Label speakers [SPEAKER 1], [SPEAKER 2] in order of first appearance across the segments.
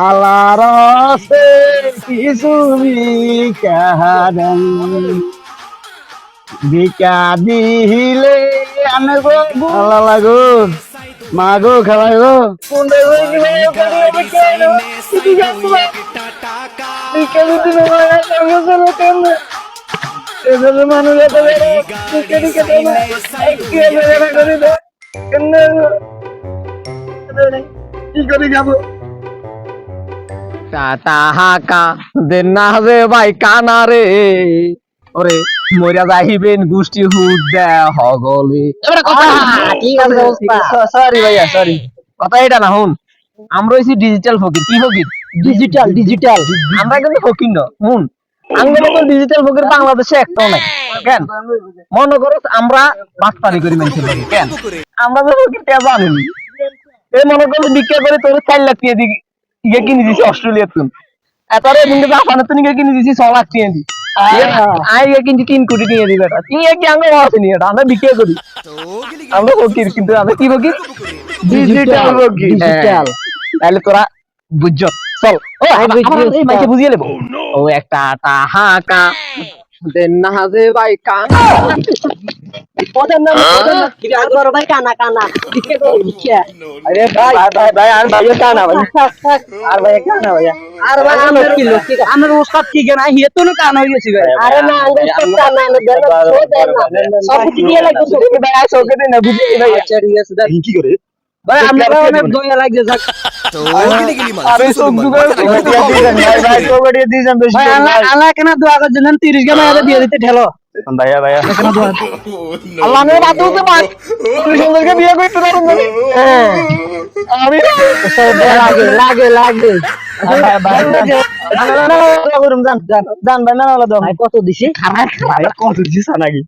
[SPEAKER 1] আলার আছে কিছু বিকাহারণ বিকা দিলে আনগো আলা লাগো খাওয়াই গো কোনটা গো বিকা দিতে না কামে চলে কেমনে এদের মানুষ কি করে যাব তাহাকা দেন না রে ভাই কানা রে। ওরে মরিয়া যাইবেন গোষ্ঠী হুদ দে হগলে।
[SPEAKER 2] ওস্তাদ।
[SPEAKER 1] সরি ভাইয়া সরি কথা এটা না হুন আমরা হইছি ডিজিটাল ফকির। কি ফকির?
[SPEAKER 2] ডিজিটাল ডিজিটাল
[SPEAKER 1] আমরা কিন্তু ফকির না হুন আমরা ডিজিটাল ফকির বাংলাদেশে একটাও নাই। কেন? মনে করো আমরা বাটপারি করি মানুষের কেন? আমরা তো ফকির কে জানি এই মনে করো বিক্রি করে তোর চার লাখ দিয়ে ইয়ে কিনে দিছি অস্ট্রেলিয়া তুন এতারে কিন্তু জাপানে তুন ইয়ে কিনে দিছি ছ লাখ টাকা আই ইয়ে তিন কোটি টাকা দিবে এটা তুই কি আমরা আসেনি এটা আমরা বিক্রি করি। আমরা ফকির কিন্তু আমরা কি ফকির? ডিজিটাল ফকির।
[SPEAKER 2] ডিজিটাল
[SPEAKER 1] তাহলে তোরা বুঝছ চল। ও
[SPEAKER 2] আমি
[SPEAKER 1] এই মাইকে বুঝিয়ে নেব ও একটা টাহাকা দেন না ভাই
[SPEAKER 2] ওদের নাম ওদের নাম বড় ভাই কানা কানা। দিকে তো দিকে
[SPEAKER 1] আরে ভাই ভাই ভাই আর ভাই কানা ভাই। আর ভাই কানা ভাই।
[SPEAKER 2] আর ভাই আমার কি লোক? আমার ওস্তাদ কি না হিয়ে তো কানা গেছি ভাই আরে না আঙ্গুল তো কানা না দেন সো দেন না। সব কিছু দিয়ে লাগবে
[SPEAKER 1] ভাই আর চোখে না বুঝি ভাই।
[SPEAKER 2] আচ্ছা ঠিক আছে দেন
[SPEAKER 1] কি করে?
[SPEAKER 2] ভাই আমরা অনেক দয়া লাগছে যাক।
[SPEAKER 1] আরে চোখ দুটো ভাই ভাই চোখে দিয়ে দিয়েছেন বেশি
[SPEAKER 2] ভাই আল্লাহ আল্লাহ কেন দোয়া করছেন? 30 গানা দিয়ে দিতে ঠেলো।
[SPEAKER 1] ভাইয়া ভাইয়া। আল্লাহ নে বাদ দিতে পার তুই সুন্দরকে বিয়ে করতে পারুন না। আমি
[SPEAKER 2] লাগে লাগে লাগে। ভাই কত দিছি?
[SPEAKER 1] কত দিছিস নাকি?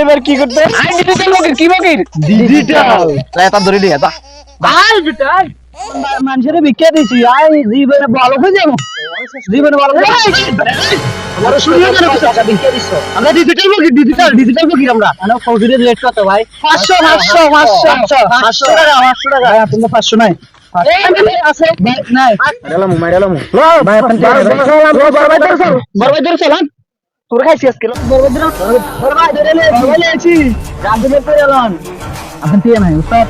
[SPEAKER 1] এবার কি করতে? ডিজিটাল ধরে দিয়ে
[SPEAKER 2] মানুষের ভিক্ষা দিছি আই জীবনে ভালো হয়ে যাব। জীবনে ভালো হয়ে আমার শুনিয়ে কেন টাকা ভিক্ষা দিছ।
[SPEAKER 1] আমরা ডিজিটাল ডিজিটাল ডিজিটাল আমরা।
[SPEAKER 2] আমরা ফৌজির রেট কত ভাই? টাকা টাকা। ভাই নাই।
[SPEAKER 1] তোর খাইছি আজকে। নাই উস্তাদ।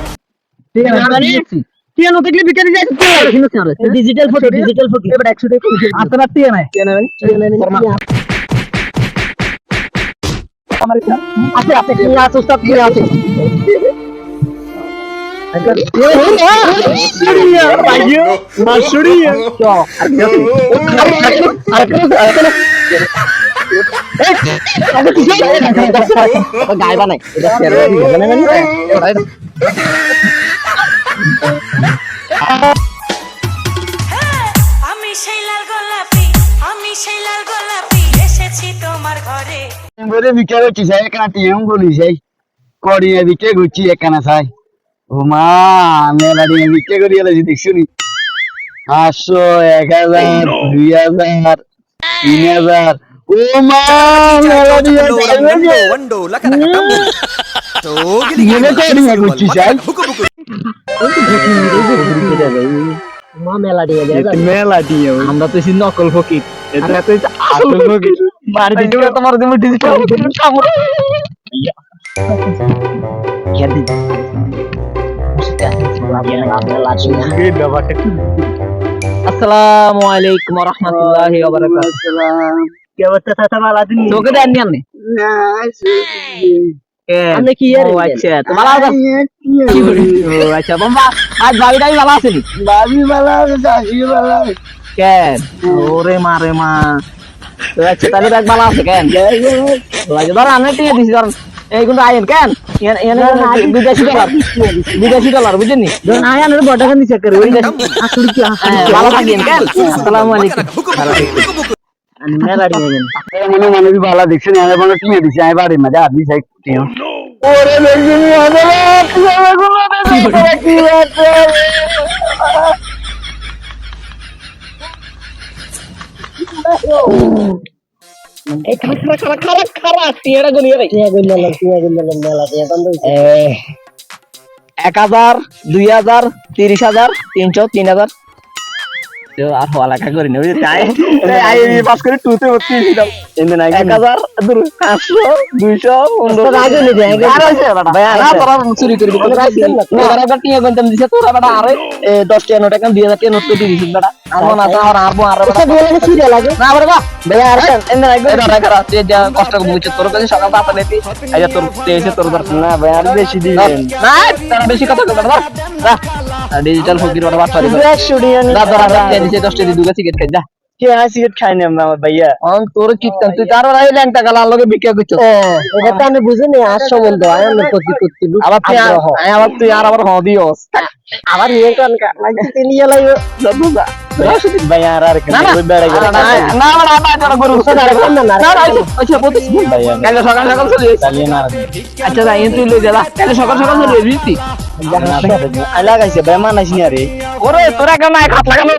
[SPEAKER 2] আনো দেখলে বিকারি যাই ডিজিটাল ফটো ডিজিটাল ফটো এবার 100 টাকা
[SPEAKER 1] আপনার নাই
[SPEAKER 2] আমার আছে আছে কি আছে উস্তাদ কি আছে
[SPEAKER 1] গায়ে বানাই
[SPEAKER 3] আমি সেই লাল গোলাপি আমি সেই লাল গোলাপি এসেছি তোমার ঘরে।
[SPEAKER 1] বলে বিকে করছি সাই একখানা টিএম বলি সাই করিয়ে বিকে করছি একখানা সাই। ও মা মেলা দিয়ে বিকে করি এলাছি দেখছ নি? পাঁচশো এক হাজার দুই হাজার তিন হাজার। ও মা মেলা দিয়ে সাই।
[SPEAKER 2] মা মেলা দিয়ে যায়
[SPEAKER 1] মেলা দিয়ে আমরা তো নকল ফকির এটা তো আসল ফকির মারি দিতে তোমার তুমি ডিজিটাল কামড় খেদি আসসালামু আলাইকুম ওয়া রাহমাতুল্লাহি ওয়া বারাকাতুহু
[SPEAKER 2] কি অবস্থা চাচা ভালো আছেন
[SPEAKER 1] তোকে দেন নি আপনি
[SPEAKER 2] আপনি কি ইয়ার
[SPEAKER 1] আচ্ছা তো ভালো আছেন ও আচ্ছা বাবা আজ ভাবিটাই ভালো আছেনি ভাবি ভালো আছে দাসি ভালো আছে। কেন? ওরে মা রে মা। তো আচ্ছা তাহলে দেখ ভালো আছে কেন? লাগে ধর আমি টিকে দিছি ধর। এই আইন কেন? এনে এনে বিদেশি ডলার ডলার
[SPEAKER 2] বড় করে কি
[SPEAKER 1] হ্যাঁ, ভালো থাকেন কেন? আসসালামু আলাইকুম।
[SPEAKER 2] গেল
[SPEAKER 1] মনে মনে বি ভালো দেখছেন আমি মনে দিছি আমি আপনি টিও ওরে কি আছে এক হাজার দুই হাজার তিরিশ হাজার তিনশো তিন হাজার। তো আর হওয়া লেখা করি না বুঝলি তাই আইবি পাস করে টুতে ভর্তি হয়েছিলাম এক হাজার পাঁচশো দুইশো পনেরো
[SPEAKER 2] আগে নিবি, আগে
[SPEAKER 1] আর হয়েছে বেটা।
[SPEAKER 2] ভাই,
[SPEAKER 1] না, তোরা চুরি করবি দিছে, তোরা বেটা আরে, দশ টিয়া নোট একদম দুই হাজার টিয়া নোট করে দিছিস বেটা। না, না, কষ্ট করে বুঝছিস, তোর কাছে সকাল পাতা নেতি। এই যে তোর তেইশে তোর
[SPEAKER 2] না ভাই আর বেশি দিবেন
[SPEAKER 1] না, তোরা বেশি কথা কইবে না। ডিজিটাল ফকির বেটা, বাদ পারি। দশ টিয়া দিয়ে দুগা সিগারেট খাই, যা।
[SPEAKER 2] কে সিগারেট খাই না আমার ভাইয়া
[SPEAKER 1] অন তোর কীর্তন, তুই তারও রাই ল্যাংটা গালার লগে বিক্রি করছিস।
[SPEAKER 2] এটা তো আমি বুঝিনি আর সম্বন্ধ আমি প্রতি করতে
[SPEAKER 1] আবার তুই আর- আবার তুই আবার।
[SPEAKER 2] আবার কান
[SPEAKER 1] না, না। না, না, না, না, না, না, না, গরু।
[SPEAKER 2] না, না, না, না, না।
[SPEAKER 1] না, না।
[SPEAKER 2] ভাইয়া
[SPEAKER 1] সকাল সকাল চলে
[SPEAKER 2] চালিয়ে না
[SPEAKER 1] আচ্ছা যাই তুই লই যা কালকে সকাল সকাল চলে যাবি তুই
[SPEAKER 2] না রে
[SPEAKER 1] ওরে তোরা কেন লাগানো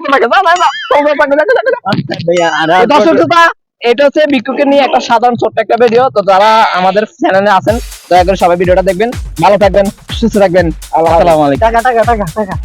[SPEAKER 1] যা যা যা। দর্শক শ্রোতা, এটা হচ্ছে বিক্ষুকে নিয়ে একটা সাধারণ ছোট্ট একটা ভিডিও। তো যারা আমাদের চ্যানেলে আছেন দয়া করে সবাই ভিডিওটা দেখবেন। ভালো থাকবেন সুস্থ থাকবেন। আল্লাহ আলাইকুম।
[SPEAKER 2] টাকা টাকা টাকা টাকা।